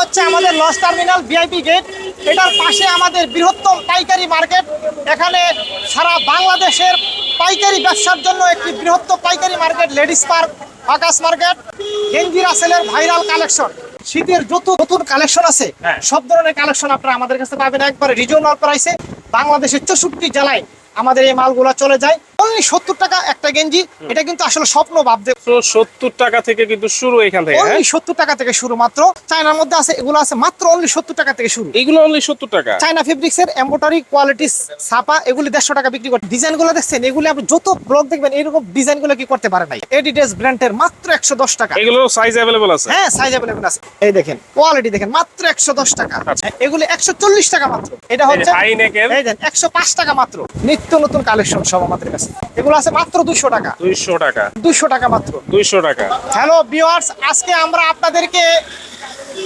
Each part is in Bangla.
হচ্ছে আমাদের লস টার্মিনাল ভিআইপি গেট। এটার পাশে আমাদের বৃহত্তম পাইকারি মার্কেট। এখানে সারা বাংলাদেশের পাইকারি ব্যবসার জন্য একটি বৃহত্তম পাইকারি market ladies park Akash market গেঞ্জি রাসেলের ভাইরাল কালেকশন। শীতের যত নতুন কালেকশন আছে হ্যাঁ। সব ধরনের কালেকশন আপনারা আমাদের কাছে পাবেন। একবারে রিজনাল প্রাইসে বাংলাদেশের চৌষট্টি জেলায় আমাদের এই মালগুলো চলে যায়। অনলি সত্তর টাকা একটা গেঞ্জি এটা কিন্তু আসলে স্বপ্ন ভাবতে সত্তর টাকা থেকে কিন্তু শুরু এখান থেকে হ্যাঁ? অনলি সত্তর টাকা থেকে শুরু মাত্র। চায়নার মধ্যে আছে এগুলো আছে মাত্র অনলি সত্তর টাকা থেকে শুরু। এইগুলো অনলি সত্তর টাকা। চায়না ফেব্রিক্স এর এম্বোটারি কোয়ালিটি ছাপা এগুলি দেড়শো টাকা বিক্রি করে। ডিজাইনগুলো দেখছেন এগুলি আপনি যত ব্লগ দেখবেন এরকম ডিজাইনগুলো কি করতে পারে নাই। এডিডাস ব্র্যান্ডের মাত্র একশো দশ টাকা। এগুলো সাইজ অ্যাভেলেবল আছে। হ্যাঁ সাইজ অ্যাভেলেবল আছে। এই দেখেন কোয়ালিটি দেখেন মাত্র একশো দশ টাকা। আচ্ছা। এগুলি একশো চল্লিশ টাকা মাত্র। এটা হচ্ছে একশো পাঁচ টাকা মাত্র। নিত্য নতুন কালেকশন সব আমাদের কাছে। এগুলো আছে মাত্র দুশো টাকা। দুইশো টাকা। দুশো টাকা মাত্র। দুইশো টাকা। হ্যালো ভিউয়ার্স আজকে আমরা আপনাদেরকে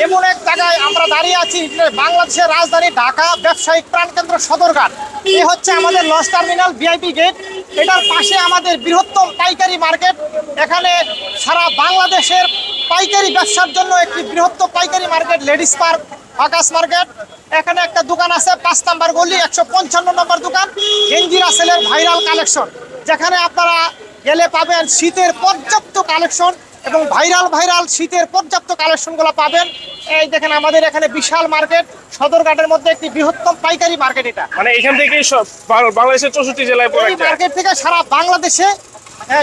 এমন এক জায়গায় আমরা দাঁড়িয়ে আছি বাংলাদেশের রাজধানী ঢাকা ব্যবসায়িক প্রাণকেন্দ্র সদরঘাট। এই হচ্ছে আমাদের লস টার্মিনাল ভিআইপি গেট। এটার পাশে আমাদের বৃহত্তম পাইকারি মার্কেট। এখানে সারা বাংলাদেশের পাইকারি ব্যবসার জন্য একটি বৃহত্তম পাইকারি market ladies park. Akash market. এখানে একটা দোকান আছে পাঁচ নাম্বার গলি একশো পঞ্চান্ন নম্বর দোকান গেঞ্জি রাসেলের ভাইরাল কালেকশন। যেখানে আপনারা গেলে পাবেন শীতের পর্যাপ্ত কালেকশন এবং ভাইরাল ভাইরাল শীতের পর্যাপ্ত কালেকশনগুলো পাবেন। এই দেখেন আমাদের এখানে বিশাল মার্কেট সদরঘাটের মধ্যে একটি বৃহত্তম পাইকারি মার্কেট এটা। মানে এখান থেকে সব বাংলাদেশের চৌষট্টি জেলায় এই মার্কেট থেকে সারা বাংলাদেশে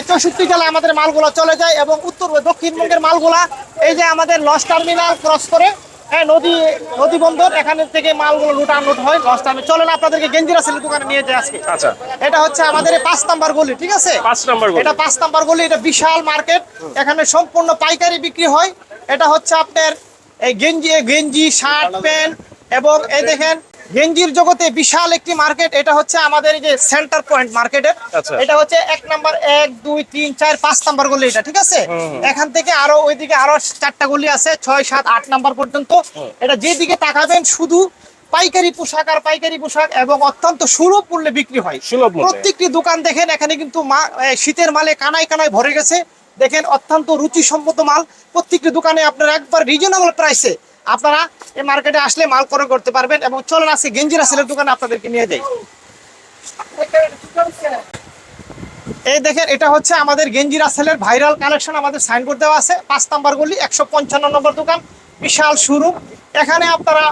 চৌষট্টি জেলায় আমাদের মালগুলো চলে যায় এবং উত্তর ও দক্ষিণবঙ্গের মালগুলা এই যে আমাদের লস টার্মিনাল ক্রস করে হ্যাঁ নদী নদী বন্দর এখানে থেকে মালগুলো লুট আনলোড হয় লস টার্মিনাল চলেন আপনাদেরকে গেঞ্জিরা সেলের দোকানে নিয়ে যায় আজকে। আচ্ছা। এটা হচ্ছে আমাদের পাঁচ নাম্বার গলি ঠিক আছে? পাঁচ নাম্বার এটা পাঁচ নাম্বার গলি এটা বিশাল মার্কেট। এখানে সম্পূর্ণ পাইকারি বিক্রি হয়। এটা হচ্ছে আপনার এই গেঞ্জি গেঞ্জি শার্ট প্যান্ট এবং এই দেখেন গেঞ্জির জগতে বিশাল একটি মার্কেট এটা হচ্ছে আমাদের এই যে সেন্টার পয়েন্ট মার্কেটের। এটা হচ্ছে এক নাম্বার এক দুই তিন চার পাঁচ নাম্বার গলি এটা ঠিক আছে? এখান থেকে আরও ওইদিকে আরও চারটা গলি আছে ছয় সাত আট নাম্বার পর্যন্ত। এটা যেদিকে তাকাবেন শুধু পাইকারি পোশাক আর পাইকারি পোশাক এবং অত্যন্ত সুলভ মূল্যে বিক্রি হয়। প্রত্যেকটি দোকান দেখেন এখানে কিন্তু মা- শীতের মালে কানায় কানায় ভরে গেছে। দেখেন অত্যন্ত রুচিসম্মত মাল। প্রত্যেকটি দোকানে আপনার একবার রিজনেবল প্রাইসে আপনারা এই মার্কেটে আসলে মাল ক্রয় করতে পারবেন এবং চলেন আজকে গেঞ্জি রাসেলের দোকানে আপনাদেরকে নিয়ে যাই। এই দেখেন এটা হচ্ছে আমাদের গেঞ্জি রাসেলের ভাইরাল কালেকশন আমাদের সাইনবোর্ড দেওয়া আছে। পাঁচ নাম্বার গলি একশো পঞ্চান্ন নম্বর দোকান বিশাল শোরুম। এখানে আপনারা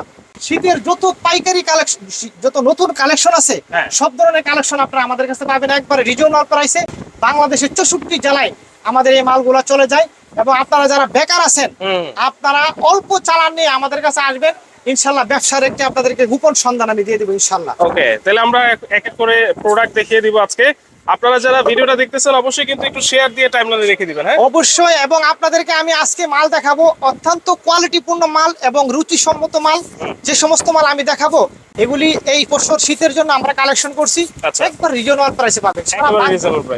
শীতের যত পাইকারি কালেকশন যত নতুন কালেকশন আছে হ্যাঁ। সব ধরনের কালেকশন আপনারা আমাদের কাছে পাবেন। একবারে রিজনাল প্রাইসে বাংলাদেশের চৌষট্টি জেলায় আমাদের এই মালগুলো চলে যায় এবং আপনারা যারা বেকার আছেন আপনারা অল্প চালান নিয়ে আমাদের কাছে আসবেন। ইনশাল্লাহ ব্যবসার একটি আপনাদেরকে গোপন সন্ধান আমি দিয়ে দেবো ইনশাল্লাহ। ওকে তাহলে আমরা এক- এক এক করে প্রোডাক্ট দেখিয়ে দিব আজকে। আপনারা যারা ভিডিওটা দেখতেছেন অবশ্যই কিন্তু একটু শেয়ার দিয়ে টাইমলাইনে রেখে দিবেন হ্যাঁ? অবশ্যই এবং আপনাদেরকে আমি আজকে মাল দেখাবো অত্যন্ত কোয়ালিটিপূর্ণ মাল এবং রুচিসম্মত মাল। যে সমস্ত মাল আমি দেখাবো এগুলি এই বছর শীতের জন্য আমরা কালেকশন করছি। আচ্ছা। একবার রিজনাল প্রাইসে পাবেন।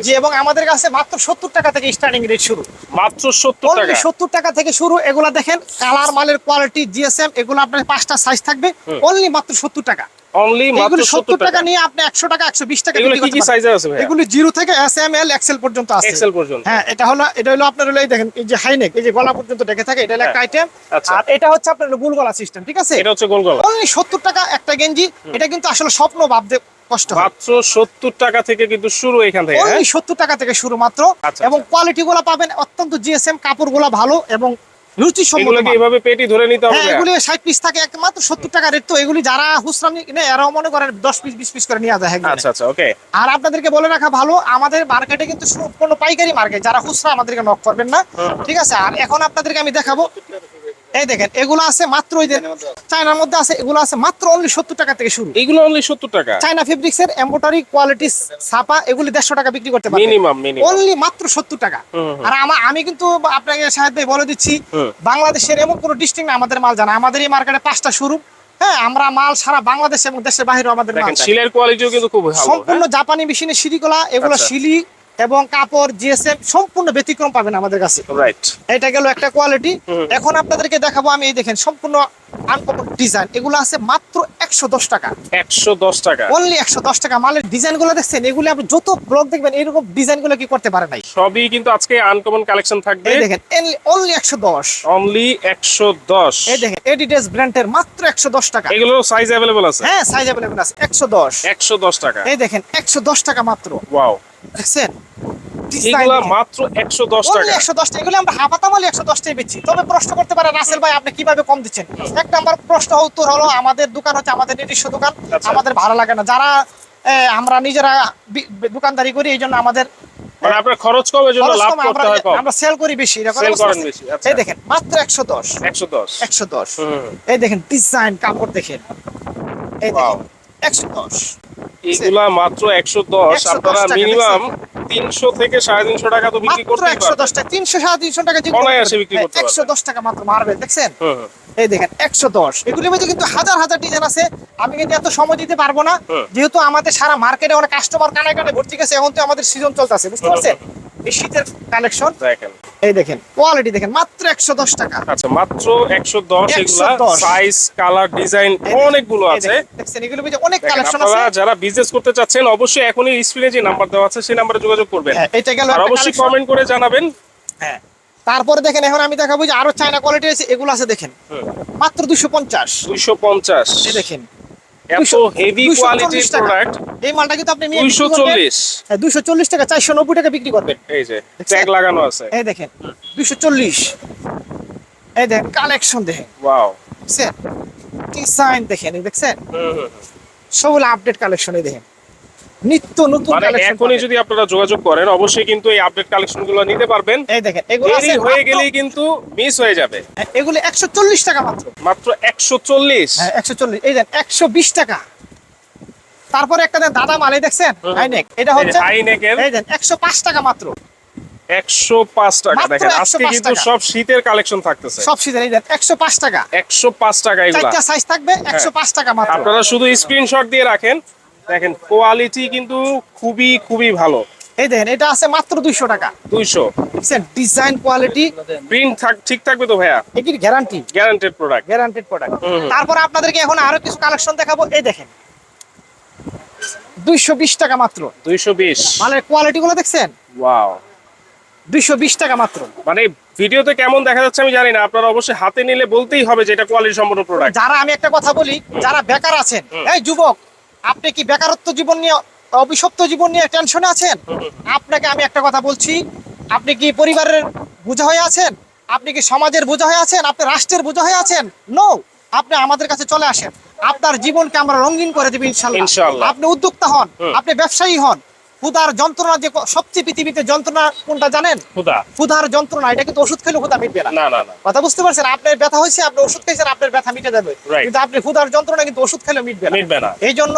জি এবং আমাদের কাছে মাত্র সত্তর টাকা থেকে স্টার্টিং রেট শুরু। মাত্র সত্তর টাকা। অনলি সত্তর টাকা থেকে শুরু। এগুলা দেখেন কালার মালের কোয়ালিটি জিএসএম এগুলো আপনার পাঁচটা সাইজ থাকবে। অনলি মাত্র সত্তর টাকা। অনলি মাত্র এগুলো সত্তর সত্তর টাকা টাকা। নিয়ে আপনি একশো টাকা একশো বিশ টাকা এগুলো কি কি করতে আছে ভাই এগুলো জিরো থেকে এস এম এল এক্সেল পর্যন্ত আছে। এক্সেল পর্যন্ত। হ্যাঁ এটা হলো এটা হলো আপনার হলো এই দেখেন এই যে হাইনেক এই যে গলা পর্যন্ত ডেকে থাকে এটা হলো একটা আইটেম। আর এটা হচ্ছে আপনার গোল গলা সিস্টেম ঠিক আছে? এটা হচ্ছে গোল গলা অনলি সত্তর টাকা একটা গেঞ্জি এটা কিন্তু আসলে স্বপ্ন ভাবতে কষ্ট হয়। মাত্র সত্তর টাকা থেকে কিন্তু শুরু এখান থেকে হ্যাঁ? অনলি সত্তর টাকা থেকে শুরু মাত্র। আচ্ছা, এবং আচ্ছা। কোয়ালিটি গুলো পাবেন অত্যন্ত জিএসএম কাপড়গুলো ভালো এবং রুচি এগুলো কি এভাবে পেটি ধরে নিতে হ্যাঁ হবে এগুলি ষাট পিস থাকে একমাত্র সত্তর টাকা রেট তো এগুলি যারা খুচরা নিয়ে এরাও মনে করেন দশ পিস বিশ পিস করে নিয়ে যায় আচ্ছা আচ্ছা ওকে আর আপনাদেরকে বলে রাখা ভালো আমাদের মার্কেটে কিন্তু কোনো পাইকারি মার্কেট যারা খুচরা আমাদেরকে নক করবেন না। ঠিক আছে আর এখন আপনাদেরকে আমি দেখাবো এই দেখেন এগুলো আছে মাত্র ওই চায়নার মধ্যে আছে এগুলো আছে মাত্র অনলি সত্তর টাকা থেকে শুরু। এগুলো অনলি সত্তর টাকা। চায়না ফেব্রিক্স এর এম্বোটারি কোয়ালিটি ছাপা এগুলি দেড়শো টাকা বিক্রি করতে পারবেন মিনিমাম মিনিমাম অনলি মাত্র সত্তর টাকা। আর আমা- আমি কিন্তু আপনাকে সাহেব ভাই বলে দিচ্ছি বাংলাদেশের এমন কোনো ডিস্ট্রিক্ট না আমাদের মাল জানা। আমাদের এই মার্কেটে পাঁচটা শুরু হ্যাঁ আমরা মাল সারা বাংলাদেশ এবং দেশের বাইরেও আমাদের মাল শিলের কোয়ালিটিও কিন্তু খুব ভালো সম্পূর্ণ হ্যাঁ? জাপানি মেশিনের সিঁড়িগুলা এগুলো আচ্ছা। এবং কাপড় জিএসএম সম্পূর্ণ ব্যতিক্রম পাবেন আমাদের কাছে। রাইট এটা গেল একটা কোয়ালিটি এখন আপনাদেরকে দেখাবো আমি এই দেখেন সম্পূর্ণ আনকমন ডিজাইন এগুলো আছে মাত্র একশো দশ টাকা। একশো দশ টাকা। অনলি একশো দশ টাকা। মালের ডিজাইনগুলো দেখছেন এগুলো আপনি যত ব্লগ দেখবেন এরকম ডিজাইনগুলো কি করতে পারে নাই? সবই কিন্তু আজকে আনকমন কালেকশন থাকবে। দেখেন অনলি একশো দশ। অনলি একশো দশ। এই দেখেন এডিডাস ব্র্যান্ডের মাত্র একশো দশ টাকা। এগুলো সাইজ অ্যাভেলেবল আছে? হ্যাঁ সাইজ অ্যাভেলেবল আছে একশো দশ। একশো দশ টাকা। এই দেখেন একশো দশ টাকা মাত্র। ওয়াও দেখছেন? এগুলা মাত্র একশো দশ টাকা। এগুলো আমরা তবে প্রশ্ন করতে পারে রাসেল ভাই আপনি কীভাবে কম দিচ্ছেন? এক নাম্বার প্রশ্ন উত্তর হলো আমাদের দোকান হচ্ছে আমাদের নিজস্ব দোকান। আচ্ছা। আমাদের ভালো লাগে না। যারা আমরা নিজেরা দোকানদারি করি এই জন্য আমাদের মানে আপনার খরচ কম জন্য লাভ করতে আমরা হয় কম। আমরা সেল করি বেশি এরকম করেন বেশি, আচ্ছা। এই দেখেন মাত্র একশো দশ। একশো দশ। একশো দশ। হুম। এই দেখেন ডিজাইন কাপড় দেখেন। এই. দেখেন একশো দশ। এগুলা মাত্র একশো দশ আপনারা মিনিমাম তিনশো থেকে সাড়ে তিনশো টাকা তো বিক্রি করতে একশো দশ টাকা তিনশো সাড়ে তিনশো টাকা অনায়াসে বিক্রি করতে একশো দশ টাকা মাত্র দেখছেন? এই দেখেন একশো দশ। এগুলির মধ্যে কিন্তু হাজার হাজার ডিজাইন আছে। আমি কিন্তু এত সময় দিতে পারব না। যেহেতু আমাদের সারা মার্কেটে অনেক কাস্টমার কানে কানে ভর্তি গেছে এখন তো আমাদের সিজন চলতেছে বুঝতে পারছেন? এই শীতের কালেকশন দেখেন। এই দেখেন কোয়ালিটি দেখেন মাত্র একশো দশ টাকা। আচ্ছা মাত্র একশো দশ এগুলা 110 সাইজ কালার ডিজাইন অনেকগুলো আছে। অনেক কালেকশন আছে। যারা বিজনেস করতে চাচ্ছেন অবশ্যই এখনই স্ক্রিনে যে নাম্বার দেওয়া আছে সেই নাম্বারে যোগাযোগ করবেন। হ্যাঁ, এটা গেল অবশ্যই কমেন্ট করে জানাবেন। হ্যাঁ তারপরে দেখেন এখন আমি দেখাবো যে আরও চায়না কোয়ালিটি আছে এগুলো আছে দেখেন। মাত্র দুশো পঞ্চাশ। দুইশো পঞ্চাশ। দেখেন এত হেভি কোয়ালিটির প্রোডাক্ট এই মালটা কিন্তু আপনি নিয়ে দুইশো বিক্রি করবেন। চল্লিশ। হ্যাঁ, টাকা বিক্রি করবেন। এই যে ট্যাগ লাগানো আছে। এই দেখেন এই কালেকশন দেখেন। ওয়াও দেখছেন? ডিজাইন দেখেন দেখছেন? সবগুলো আপডেট কালেকশন দেখেন। নিত্য নতুন মানে কালেকশন এখনই যদি আপনারা যোগাযোগ করেন অবশ্যই কিন্তু এই আপডেট কালেকশনগুলো নিতে পারবেন। এই দেখেন এগুলো আছে হয়ে গেলেই কিন্তু মিস হয়ে যাবে। হ্যাঁ, এগুলো একশো চল্লিশ টাকা মাত্র। মাত্র একশো চল্লিশ। হ্যাঁ একশো চল্লিশ। এই দেন একশো বিশ টাকা। তারপরে একটা দেন দাদা মাল দেখছেন? হাইনেক। এটা হচ্ছে হাই এই দেন একশো পাঁচ টাকা মাত্র। একশো পাঁচ টাকা। দেখেন আজকে কিন্তু সব শীতের কালেকশন থাকতেছে। সব সিজন এই দেন একশো পাঁচ টাকা। একশো পাঁচ টাকা এগুলা। চারটা সাইজ থাকবে একশো পাঁচ টাকা মাত্র। আপনারা শুধু স্ক্রিনশট দিয়ে রাখেন। দেখেন কোয়ালিটি কিন্তু খুবই খুবই ভালো। এই দেখেন এটা আছে মাত্র দুইশো টাকা। দুইশো। ডিজাইন কোয়ালিটি প্রিন্ট ঠিক থাকবে তো ভাইয়া? এটির guarantee guaranteed product guaranteed product. তারপর আপনাদেরকে এখন আরও কিছু কালেকশন দেখাবো। এই দেখেন। দুইশো বিশ টাকা মাত্র। দুইশো বিশ। মালের কোয়ালিটি গুলো দেখছেন? ওয়াও দুইশো বিশ টাকা মাত্র। মানে ভিডিওতে কেমন দেখা যাচ্ছে আমি জানি না। আপনারা অবশ্যই হাতে নিলে বলতেই হবে যে এটা কোয়ালিটি সম্পন্ন প্রোডাক্ট যারা আমি একটা কথা বলি যারা বেকার আছেন এই যুবক আপনি কি বেকারত্ব জীবন নিয়ে অভিশপ্ত জীবন নিয়ে টেনশনে আছেন? আপনাকে আমি একটা কথা বলছি। আপনি কি পরিবারের বোঝা হয়ে আছেন? আপনি কি সমাজের বোঝা হয়ে আছেন? আপনি রাষ্ট্রের বোঝা হয়ে আছেন? নো আপনি আমাদের কাছে চলে আসেন। আপনার জীবনকে আমরা রঙিন করে দেবো ইনশাল্লাহ। ইনশাআল্লাহ। আপনি উদ্যোক্তা হন। আপনি ব্যবসায়ী হন। ক্ষুধার যন্ত্রণা যে সবচেয়ে পৃথিবীতে যন্ত্রণা কোনটা জানেন? ক্ষুধা। ক্ষুধার যন্ত্রণা এটা কিন্তু ওষুধ খেলে ক্ষুধা মিটবে না। না না না। কথা বুঝতে পারছেন? আপনার ব্যথা হয়েছে আপনি ওষুধ খেয়েছেন আপনার ব্যথা মিটে যাবে। কিন্তু আপনি ক্ষুধার যন্ত্রণা কিন্তু ওষুধ খেলে মিটবে না। মিটবে না। এই জন্য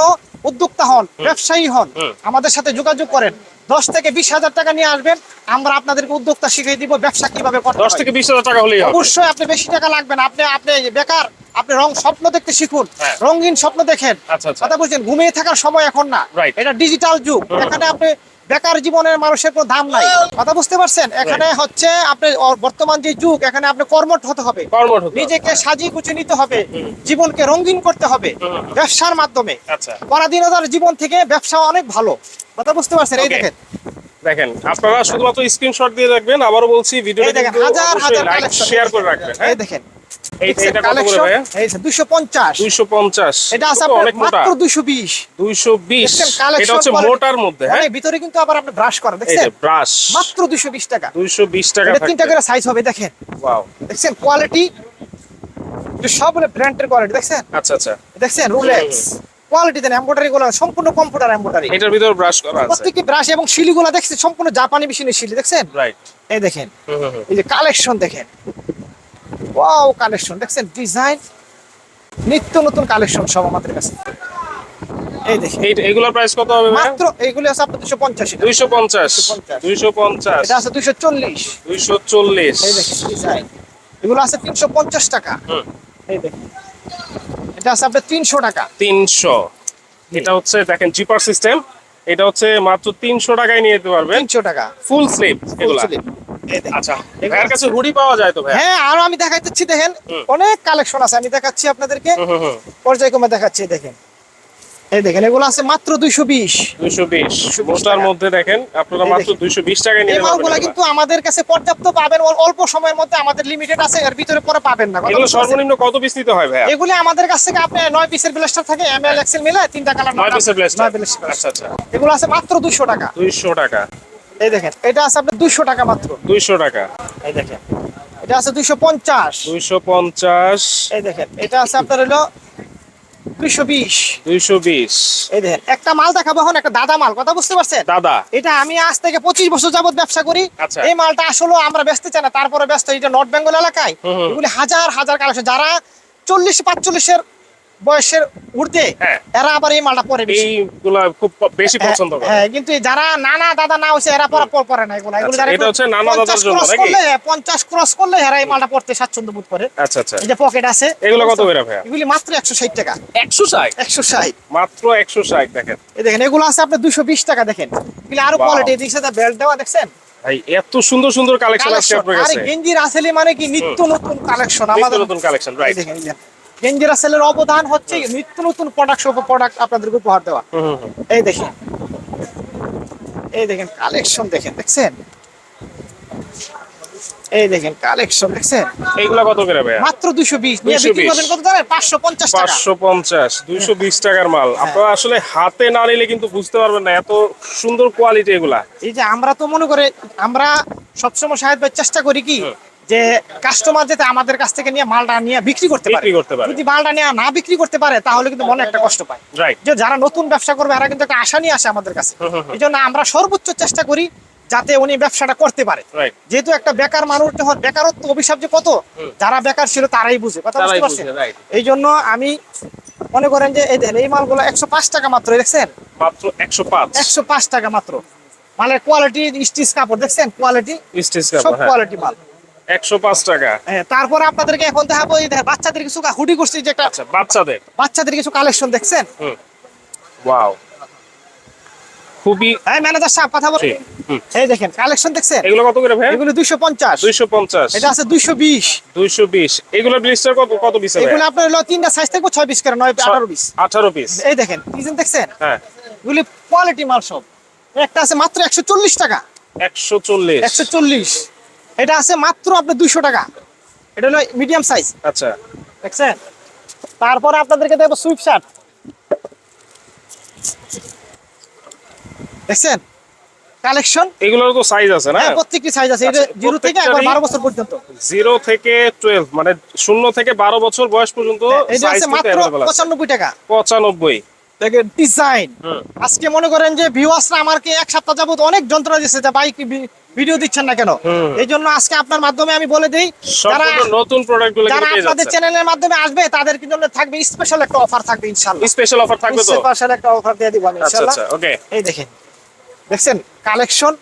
উদ্যোক্তা হন ব্যবসায়ী হন আমাদের সাথে যোগাযোগ করেন। দশ থেকে বিশ হাজার টাকা নিয়ে আসবেন। আমরা আপনাদেরকে উদ্যোক্তা শিখিয়ে দিব ব্যবসা কীভাবে করতে দশ থেকে বিশ হাজার টাকা হলেই অবশ্যই আপনি বেশি টাকা লাগবে না। আপনি আপনি বেকার আপনি রং স্বপ্ন দেখতে শিখুন। হ্যাঁ। রঙিন স্বপ্ন দেখেন। আচ্ছা আচ্ছা। কথা বলছেন ঘুমিয়ে থাকার সময় এখন না। এটা ডিজিটাল যুগ। এখানে আপনি বেকার জীবনের মানুষের কোনো দাম নাই। কথা বুঝতে পারছেন? এখানে হচ্ছে আপনি বর্তমান যে যুগ এখানে আপনি কর্মঠ হতে হবে। কর্মঠ হতে হবে। নিজেকে সাজিয়ে গুছিয়ে নিতে হবে। জীবনকে রঙিন করতে হবে। ব্যবসার মাধ্যমে। আচ্ছা। পরাধীনতার জীবন থেকে ব্যবসা অনেক ভালো। কথা বুঝতে পারছেন এই দেখেন। দেখেন আপনারা শুধুমাত্র স্ক্রিনশট দিয়ে রাখবেন আবারও বলছি ভিডিওটা দেখেন হাজার হাজার লাইক কালেকশন শেয়ার করে রাখবেন হ্যাঁ? এই দেখেন দুইশো দুইশো হ্যাঁ? ভিতরে কিন্তু আবার আপনি ব্রাশ এই দেখছেন? ব্রাশ মাত্র দুশো বিশ টাকা। দুইশো বিশ টাকা তিনটা করে সাইজ হবে দেখেন। ওয়াও দেখছেন কোয়ালিটি সব ব্র্যান্ডের কোয়ালিটি দেখছেন? আচ্ছা আচ্ছা। দেখছেন রুলেক্স কোয়ালিটি দেন এমব্রয়ডারি গুলো সম্পূর্ণ কম্পিউটার এমব্রয়ডারি এটার ভিতর ব্রাশ করা আছে। প্রত্যেকটি ব্রাশ এবং শিলিগুলো দেখছেন সম্পূর্ণ জাপানি মেশিনের শিলি দেখছেন? রাইট এই দেখেন। এই যে কালেকশন দেখেন। ওয়াও কালেকশন দেখছেন? ডিজাইন নিত্য নতুন কালেকশন সব আমাদের কাছে। এই দেখেন। এই এগুলোর প্রাইস কত হবে মাত্র এইগুলি আছে আপনার দুশো পঞ্চাশ দুইশো পঞ্চাশ। 250 দুইশো পঞ্চাশ। এটা আছে দুশো চল্লিশ। দুইশো চল্লিশ। এই দেখেন ডিজাইন এগুলো আছে তিনশো পঞ্চাশ টাকা। এই দেখেন। এটা আছে আপনার তিনশো টাকা। তিনশো। এটা হচ্ছে দেখেন জিপার সিস্টেম এটা হচ্ছে মাত্র তিনশো টাকায় নিয়ে যেতে পারবেন। তিনশো টাকা। ফুল স্লিপ এগুলা। আচ্ছা ভাইয়ের কাছে হুডি পাওয়া যায় তো ভাই হ্যাঁ আরও আমি দেখাইতেছি দেখেন। অনেক কালেকশন আছে আমি দেখাচ্ছি আপনাদেরকে। পর্যায়ক্রমে দেখাচ্ছি দেখেন। এই দেখেন এগুলো আছে মাত্র দুইশো বিশ। 220 220 মোটার মধ্যে দেখেন আপনারা মাত্র দেখেন। 220 টাকায় নিতে মালগুলো কিন্তু আমাদের কাছে পর্যাপ্ত পাবেন অল্প সময়ের মধ্যে আমাদের লিমিটেড আছে এর ভিতরে পরে পাবেন না। এগুলো সর্বনিম্ন কত পিস নিতে হয় ভাইয়া? এগুলি আমাদের কাছ থেকে আপনি নয় পিসের ব্লাস্টার থাকে এম এল এক্সেল মিলে তিনটা কালার নয় পিসের ব্লেস্টার নয় আচ্ছা আচ্ছা। এগুলো আছে মাত্র দুইশো টাকা। 200 টাকা। এই দেখেন এটা আছে আপনার দুইশো টাকা মাত্র। 200 টাকা। এই দেখেন এটা আছে দুইশো পঞ্চাশ। 250 এই দেখেন এটা আছে আপনার হলো দুইশো বিশ 220 এই দেখেন একটা মাল দেখাবো এখন একটা দাদা মাল কথা বুঝতে পারছেন? দাদা। এটা আমি আজ থেকে পঁচিশ বছর যাবত ব্যবসা করি। আচ্ছা। এই মালটা আসলে আমরা ব্যস্ত চাই না তারপরে ব্যস্ত এটা নর্থ বেঙ্গল এলাকায়। এগুলি হাজার হাজার কালেকশন যারা চল্লিশ পাঁচচল্লিশের বয়সের ঊর্ধ্বে হ্যাঁ। এরা আবার এই মালটা পরে এইগুলা খুব বেশি পছন্দ করে। হ্যাঁ কিন্তু যারা নানা দাদা না হয়েছে এরা পরা পর- না এগুলো। এগুলো আচ্ছা, এটা হচ্ছে নানা দাদার জন্য, নাকি? করলে পঞ্চাশ ক্রস করলে এরা এই মালটা পড়তে স্বাচ্ছন্দ্য বোধ করে। আচ্ছা আচ্ছা। এই যে পকেট আছে। এগুলো কত করে ভাইয়া? এগুলি মাত্র একশো ষাট টাকা। 160 একশো ষাট। মাত্র 160 দেখেন। এই দেখেন এগুলো আছে আপনার দুশো বিশ টাকা দেখেন। এগুলি আরও. কোয়ালিটি দিচ্ছে বেল্ট দেওয়া দেখছেন? ভাই এত সুন্দর সুন্দর কালেকশন আছে আপনার আরে কাছে গেঞ্জির আসলে মানে কি নিত্য নতুন কালেকশন আমাদের নতুন কালেকশন রাইট দেখেন। দেখেন। অবদান হচ্ছে নিত্য নতুন প্রোডাক্ট সব প্রোডাক্ট আপনাদেরকে উপহার দেওয়া। এই দেখেন। এই দেখেন কালেকশন দেখেন দেখছেন? এই দেখেন কালেকশন দেখছেন? এইগুলা কত করে ভাইয়া? মাত্র দুশো বিশ। নিয়ে বিক্রি 220 করবেন কত জানেন পাঁচশো পঞ্চাশ টাকা। পাঁচশো পঞ্চাশ দুইশো বিশ টাকার মাল। হ্যাঁ। আপনারা আসলে হাতে না নিলে কিন্তু বুঝতে পারবেন না এত সুন্দর কোয়ালিটি এগুলা। এই যে আমরা তো মনে করে আমরা সবসময় সাহেব চেষ্টা করি কি। যে কাস্টমার যাতে আমাদের কাছ থেকে নিয়ে মালটা নিয়ে বিক্রি করতে পারে। বিক্রি করতে পারে। যদি মালটা নিয়ে না বিক্রি করতে পারে তাহলে কিন্তু মনে একটা কষ্ট পায়। রাইট যে যারা নতুন ব্যবসা করবে এরা কিন্তু একটা আশা নিয়ে আসে আমাদের কাছে। এই জন্য আমরা সর্বোচ্চ চেষ্টা করি যাতে উনি ব্যবসাটা করতে পারে। যেহেতু একটা বেকার মানুষ যখন বেকারত্ব অভিশাপ যে কত যারা বেকার ছিল তারাই বুঝে কথা বুঝতে পারছেন? এই জন্য আমি মনে করেন যে এই মালগুলো একশো পাঁচ টাকা মাত্র দেখছেন? মাত্র একশো পাঁচ। একশো পাঁচ টাকা মাত্র। মালের কোয়ালিটি স্টিচ কাপড় দেখছেন? কোয়ালিটি স্টেজ সব কাপড় হ্যাঁ। কোয়ালিটি মাল। একশো পাঁচ টাকা। হ্যাঁ, তারপরে আপনাদেরকে এখন দেখাবো এই বাচ্চাদের কিছু হুডি করছি যে একটা আচ্ছা বাচ্চাদের। বাচ্চাদের কিছু কালেকশন দেখছেন? হুম। ওয়াও খুবই হ্যাঁ ম্যানেজার সাহেব কথা এই দেখেন কালেকশন দেখছেন? এগুলো কত করে ভাই এগুলো দুইশো পঞ্চাশ। দুইশো পঞ্চাশ। এটা আছে দুইশো বিশ। দুইশো বিশ। এগুলো ব্লিস্টার কত কত পিস এগুলো আপনার হলো তিনটা সাইজ থাকবে ছয় পিস করে নয় আঠারো পিস আঠারো পিস এই দেখেন ডিজাইন দেখছেন? হ্যাঁ। এগুলি কোয়ালিটি মাল সব। একটা আছে মাত্র একশো চল্লিশ টাকা। একশো চল্লিশ। একশো চল্লিশ। এটা আছে মাত্র আপনার দুইশো টাকা। এটা হলো মিডিয়াম সাইজ আচ্ছা। দেখছেন? তারপরে আপনাদেরকে দেখব সুইপ শার্ট দেখছেন? কালেকশন এগুলোর তো সাইজ আছে না? হ্যাঁ প্রত্যেকটি সাইজ আছে। এটা আচ্ছা, জিরো থেকে একবার প্রত্যেকটারই- বারো বছর পর্যন্ত। থেকে টুয়েলভ মানে শূন্য থেকে বারো বছর বয়স পর্যন্ত এটা আছে মাত্র অ্যাভেলেবল আছে। পঁচানব্বই টাকা। পঁচানব্বই। দেখেন ডিজাইন আজকে মনে করেন যে ভিউয়ার্সরা আমাকে এক সপ্তাহ যাবত অনেক যন্ত্রণা দিচ্ছে যে বাইক ভিডিও দিচ্ছেন না কেন? এই জন্য আজকে আপনার মাধ্যমে আমি বলে দিই যারা নতুন প্রোডাক্টগুলো যারা আপনাদের চ্যানেলের মাধ্যমে আসবে তাদের কিন্তু থাকবে? স্পেশাল একটা অফার থাকবে ইনশাআল্লাহ। স্পেশাল অফার থাকবে তো? স্পেশাল একটা অফার দিয়ে দিব আচ্ছা ইনশাআল্লাহ। আচ্ছা ওকে এই দেখেন দেখছেন? কালেকশন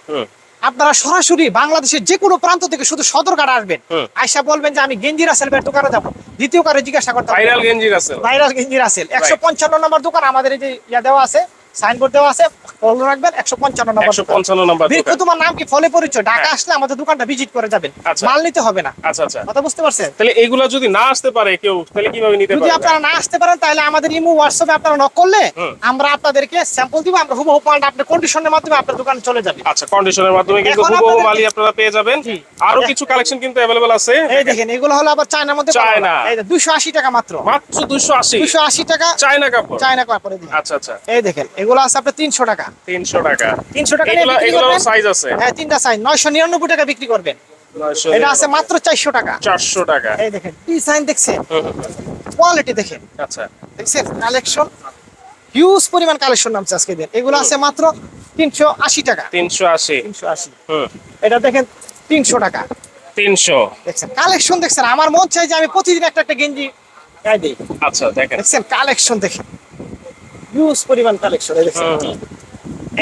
আপনারা সরাসরি বাংলাদেশের যে কোনো প্রান্ত থেকে শুধু সদরঘাট আসবেন। আয়সা বলবেন যে আমি গেঞ্জি রাসেল বের দোকানে যাব। দ্বিতীয় কারে জিজ্ঞাসা করতে ভাইরাল গেঞ্জি আছে ভাইরাল গেঞ্জি রাসেল। একশো পঞ্চান্ন নম্বর দোকান আমাদের এই যে ইয়া দেওয়া আছে। সাইনবোর্ড দেওয়া আছে ফলো রাখবেন একশো পঞ্চান্ন নম্বর একশো পঞ্চান্ন নাম্বার তোমার নাম কি? ফলে পরিচয়। ঢাকা হ্যাঁ। আসলে আমাদের দোকানটা ভিজিট করে যাবেন। আচ্ছা। মাল নিতে হবে না। আচ্ছা আচ্ছা। কথা বুঝতে পারছেন? তাহলে এগুলা যদি না আসতে পারে কেউ তাহলে কীভাবে নিতে যদি আপনারা না আসতে পারেন তাহলে আমাদের ইমো হোয়াটসঅ্যাপে আপনারা নক করলে আমরা আপনাদেরকে স্যাম্পল দিব আমরা হুবহু মালটা আপনার কন্ডিশনের মাধ্যমে আপনার দোকানে চলে যাবে আচ্ছা কন্ডিশনের মাধ্যমে কিন্তু হুবহু মালই আপনারা পেয়ে যাবেন। আরও কিছু কালেকশন কিন্তু অ্যাভেলেবল আছে। এই দেখেন এগুলো হলো আবার চায়নার মধ্যে চায়না। এই দুশো আশি টাকা মাত্র। মাত্র দুশো আশি। দুশো আশি টাকা চায়না কাপড়। চায়না কাপড়ে আচ্ছা আচ্ছা। এই দেখেন এগুলো আছে আপনার তিনশো টাকা। তিনশো টাকা। তিনশো টাকা এগুলো। সাইজ আছে। হ্যাঁ তিনটা সাইজ নয়শো নিরানব্বই টাকা বিক্রি করবেন। এটা আছে মাত্র চারশো টাকা। চারশো টাকা। এই দেখেন ডিজাইন দেখছেন? কোয়ালিটি দেখেন। আচ্ছা। দেখছেন? কালেকশন হিউজ পরিমাণ কালেকশন নামছে আজকে দিন। এগুলো আছে মাত্র তিনশো আশি টাকা। তিনশো আশি। তিনশো আশি। এটা দেখেন তিনশো টাকা। তিনশো। দেখছেন? কালেকশন দেখছেন? আমার মন চাই যে আমি প্রতিদিন একটা একটা গেঞ্জি গায়ে দিই। আচ্ছা দেখেন। দেখছেন? কালেকশন দেখেন। হিউজ পরিমাণ কালেকশন এই দেখেন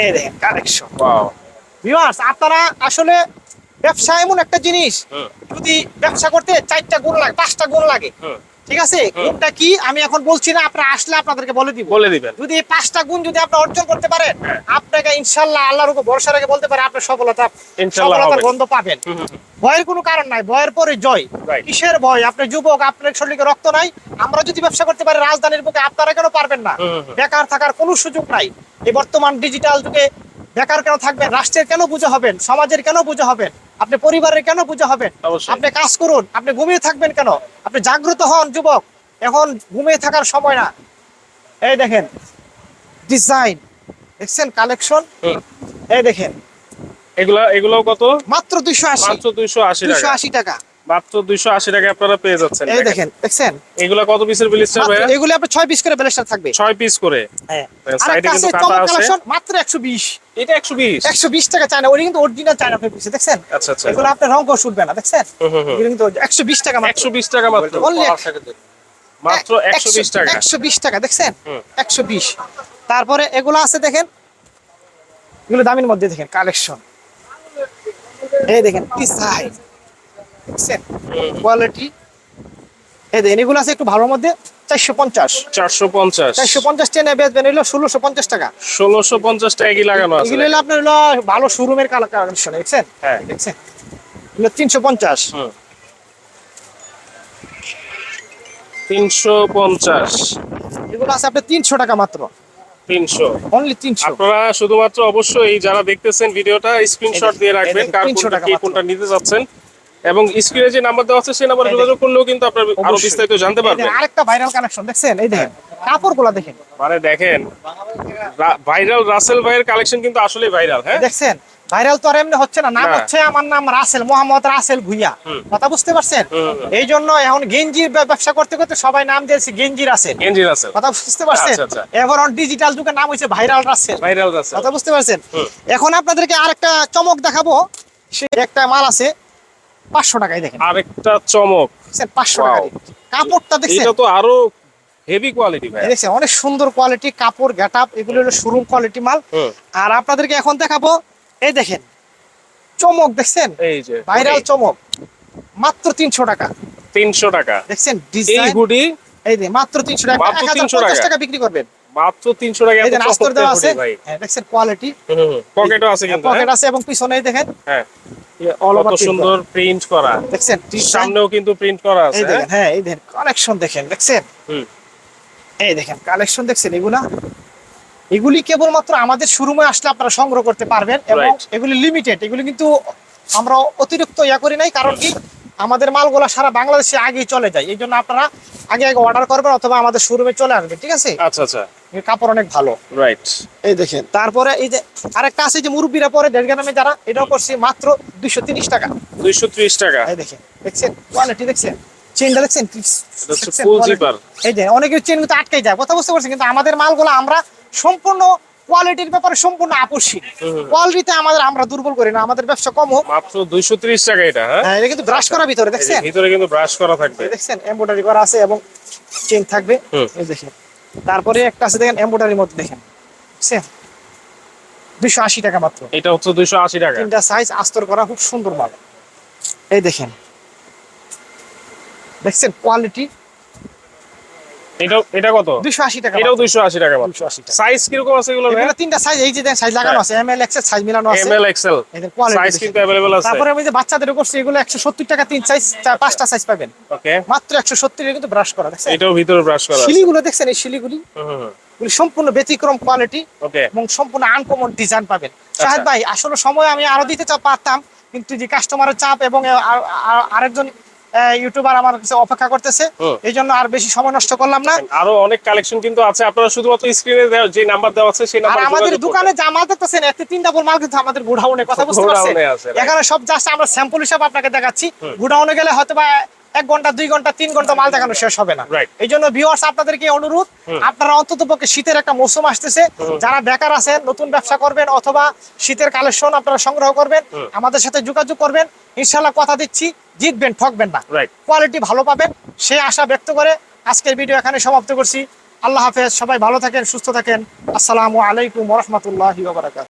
এই দেখেন কালেকশন ভিউয়ার্স আপনারা আসলে ব্যবসা এমন একটা জিনিস যদি ব্যবসা করতে চারটা গুণ লাগে পাঁচটা গুণ লাগে। হুম ঠিক আছে? গুণটা কি? আমি এখন বলছি না আপনারা আসলে আপনাদেরকে বলে দিব। বলে দিবেন। যদি এই পাঁচটা গুণ যদি আপনি অর্জন করতে পারেন হ্যাঁ। আপনাকে ইনশাল্লাহ আল্লাহর উপর ভরসা রেখে বলতে পারে আপনি সফলতা সফলতার। গন্ধ পাবেন। ভয়ের কোনো কারণ নাই ভয়ের পরে জয়। কিসের ভয়? আপনি যুবক আপনার শরীরে রক্ত নাই। আমরা যদি ব্যবসা করতে পারি রাজধানীর বুকে আপনারা কেন পারবেন না। বেকার থাকার কোনো সুযোগ নাই। এই বর্তমান ডিজিটাল যুগে বেকার কেন থাকবেন? রাষ্ট্রের কেন বুঝে হবেন? সমাজের কেন বুঝে হবেন? আপনি পরিবারের কেন পূজা হবেন? আপনি কাজ করুন আপনি ঘুমিয়ে থাকবেন কেন? আপনি জাগ্রত হন যুবক। এখন ঘুমিয়ে থাকার সময় না। এই দেখেন ডিজাইন দেখছেন কালেকশন এই দেখেন। এগুলা এগুলো কত? মাত্র দুইশো আশি। মাত্র দুইশো আশি দুইশো আশি টাকা। মাত্র দুইশো আশি টাকা আপনারা পেয়ে যাচ্ছেন। এই দেখেন দেখছেন? এগুলা কত পিসের ব্লিস্টার মাত্র ভাইয়া? এগুলো আপনার ছয় পিস করে থাকবে। ছয় পিস করে। হ্যাঁ। সাইডে কিন্তু কাটা আছে। মাত্র একশো বিশ। এটা একশো বিশ। একশো বিশ টাকা চায়না কিন্তু অরিজিনাল চায়না পিস দেখছেন? আচ্ছা আচ্ছা। এগুলো আপনার শুটবে না দেখছেন? কিন্তু টাকা মাত্র। একশো বিশ টাকা মাত্র। মাত্র একশো বিশ টাকা। একশো বিশ টাকা দেখছেন? হুম। একশো বিশ। তারপরে এগুলো আছে দেখেন? এগুলো দামের মধ্যে দেখেন কালেকশন এই দেখেন দেখছেন কোয়ালিটি এই এগুলো আছে একটু ভালোর মধ্যে চারশো পঞ্চাশ। চারশো পঞ্চাশ। চারশো পঞ্চাশ টেনে বেচবেন এগুলো ষোলোশো পঞ্চাশ টাকা। ষোলোশো পঞ্চাশ টাকা কি লাগানো আছে? এগুলো আপনার হলো ভালো শোরুমের কালেকশন দেখছেন? হ্যাঁ। দেখছেন? এগুলো তিনশো পঞ্চাশ। তিনশো পঞ্চাশ। এগুলো আছে আপনার তিনশো টাকা মাত্র। তিনশো। অনলি তিনশো। আপনারা শুধুমাত্র অবশ্যই যারা দেখতেছেন ভিডিওটা স্ক্রিনশট দিয়ে রাখবেন কার 300 কোনটা টাকা কোনটা নিতে যাচ্ছেন এবং স্ক্রিনে যে নাম্বার দেওয়া আছে সেই নাম্বারে এই যোগাযোগ করলেও কিন্তু আপনার আরও বিস্তারিত জানতে পারবেন। আরেকটা ভাইরাল কালেকশন দেখছেন? এই দেখেন কাপড়গুলা দেখেন। মানে দেখেন ভাইরাল রাসেল ভাইয়ের কালেকশন কিন্তু আসলেই ভাইরাল হ্যাঁ? দেখছেন? ভাইরাল তো আর এমনি হচ্ছে না নাম হচ্ছে আমার নাম রাসেল মোহাম্মদ রাসেল ভুইয়া। কথা বুঝতে পারছেন। এই জন্য এখন গেঞ্জির ব্যবসা করতে করতে সবাই নাম দিয়েছে গেঞ্জি রাসেল। গেঞ্জি রাসেল। কথা বুঝতে পারছেন? আচ্ছা, আচ্ছা। এবার ডিজিটাল যুগের নাম হচ্ছে ভাইরাল রাসেল। ভাইরাল রাসেল। কথা বুঝতে পারছেন? এখন আপনাদেরকে আরেকটা চমক দেখাবো। সে একটা মাল আছে পাঁচশো টাকায় দেখেন। আরেকটা চমক। দেখছেন পাঁচশো. টাকা কাপড়টা দেখছেন? এটা তো আরও হেভি কোয়ালিটি ভাই। দেখছেন অনেক সুন্দর কোয়ালিটি কাপড় গেট আপ এগুলো হলো শোরুম কোয়ালিটি মাল। আর আপনাদেরকে এখন দেখাবো এই দেখেন চমক দেখছেন? এই যে ভাইরাল চমক। মাত্র তিনশো টাকা। তিনশো টাকা। দেখছেন এই ডিজাইন হুডি এই মাত্র তিনশো টাকা। মাত্র এক হাজার 300 পঞ্চাশ টাকা। টাকা বিক্রি করবেন। মাত্র তিনশো টাকা এই আস্তর দেওয়া আছে hoodie হ্যাঁ, দেখছেন কোয়ালিটি পকেটও আছে কিন্তু পকেট হ্যাঁ? আছে এবং পিছনে দেখেন হ্যাঁ। কত সুন্দর প্রিন্ট করা। দেখছেন design। সামনেও কিন্তু প্রিন্ট করা আছে হ্যাঁ? দেখেন হ্যাঁ এই দেখেন কালেকশন দেখেন দেখছেন? হুম। এই দেখেন কালেকশন দেখছেন এগুলা? এগুলি কেবলমাত্র আমাদের শোরুমে আসলে আপনারা সংগ্রহ করতে পারবেন এবং এগুলি লিমিটেড এগুলি কিন্তু আমরা অতিরিক্ত ইয়া করি নাই কারণ কি? আমাদের মালগুলা সারা বাংলাদেশে আগেই চলে যায়। এই জন্য আপনারা আগে আগে অর্ডার করবেন অথবা আমাদের শোরুমে চলে আসবে ঠিক আছে? আচ্ছা আচ্ছা। কাপড় অনেক ভালো। রাইট এই দেখেন তারপরে এই যে আরেকটা আছে যে মুরব্বীরা পরে দেড় গ্রামে যারা এটাও করছি মাত্র দুইশো তিরিশ টাকা। দুইশো ত্রিশ টাকা। এই দেখেন দেখছেন? কোয়ালিটি দেখছেন? চেনটা দেখছেন? এই যে অনেকের চেন কিন্তু আটকে যায় কথা বুঝতে পারছেন? কিন্তু আমাদের মালগুলো আমরা সম্পূর্ণ কোয়ালিটির ব্যাপারে সম্পূর্ণ আপসীন। হুম। কোয়ালিটিতে আমাদের আমরা দুর্বল করি না আমাদের ব্যবসা কম হোক। মাত্র দুইশো ত্রিশ টাকা এটা হ্যাঁ? হ্যাঁ, এটা কিন্তু ব্রাশ করা ভিতরে দেখছেন? ভিতরে কিন্তু ব্রাশ করা থাকবে। দেখছেন এমব্রয়ডারি করা আছে এবং চেন থাকবে। এই দেখেন তারপরে একটা আছে দেখেন এমব্রয়ডারির মধ্যে দেখেন দেখছেন? দুইশো আশি টাকা মাত্র। এটা হচ্ছে দুইশো আশি টাকা। তিনটা সাইজ আস্তর করা খুব সুন্দর মাল। এই দেখেন দেখছেন কোয়ালিটি এটা এটা কত? দুইশো আশি টাকা এটাও দুইশো আশি টাকা 280 টাকা। সাইজ কীরকম আছে এগুলো এগুলো তিনটা সাইজ এই যে সাইজ লাগানো আছে এম এক্সেল সাইজ মিলানো আছে। এম এক্সেল এদের কোয়ালিটি সাইজ কিন্তু অ্যাভেলেবল আছে। তারপরে আমি যে বাচ্চাদের করছি এগুলো টাকা তিন সাইজ পাঁচটা সাইজ পাবেন। ওকে মাত্র কিন্তু ব্রাশ করা দেখছেন? এটাও ভিতরে ব্রাশ করা আছে। শিলিগুলো দেখছেন এই শিলিগুলি? এগুলি সম্পূর্ণ ব্যতিক্রম কোয়ালিটি ওকে এবং সম্পূর্ণ আনকমন ডিজাইন পাবেন। আচ্ছা। শাহেদ ভাই আসলে সময় আমি আরও দিতে পারতাম কিন্তু যে কাস্টমারের চাপ এবং আরেকজন ইউটিউবার আমার কাছে অপেক্ষা করতেছে। এই জন্য আর বেশি সময় নষ্ট করলাম না। আরও অনেক কালেকশন কিন্তু আছে। আপনারা শুধুমাত্র স্ক্রিনে যে নাম্বার দেওয়া আছে সেই নাম্বার আমাদের দোকানে যা মাল দেখতেছেন এতে তিন ডাবল মাল কিন্তু আমাদের গোডাউনে কথা বুঝতে পারছেন. এখানে সব জাস্ট আমরা স্যাম্পল হিসাবে আপনাকে দেখাচ্ছি। গোডাউনে গেলে হয়তো বা এক ঘণ্টা দুই ঘণ্টা তিন ঘণ্টা মাল দেখানো শেষ হবে না। এই জন্য ভিউয়ার্স আপনাদেরকে অনুরোধ আপনারা অন্তত পক্ষে শীতের একটা মৌসুম আসতেছে। যারা বেকার আছেন নতুন ব্যবসা করবেন অথবা শীতের কালেকশন আপনারা সংগ্রহ করবেন আমাদের সাথে যোগাযোগ করবেন। ইনশাল্লাহ কথা দিচ্ছি জিতবেন ঠকবেন না। কোয়ালিটি ভালো পাবেন সে আশা ব্যক্ত করে আজকের ভিডিও এখানে সমাপ্ত করছি। আল্লাহ হাফেজ সবাই ভালো থাকেন সুস্থ থাকেন। আসসালামু আলাইকুম রহমতুল্লাহ বারাকাত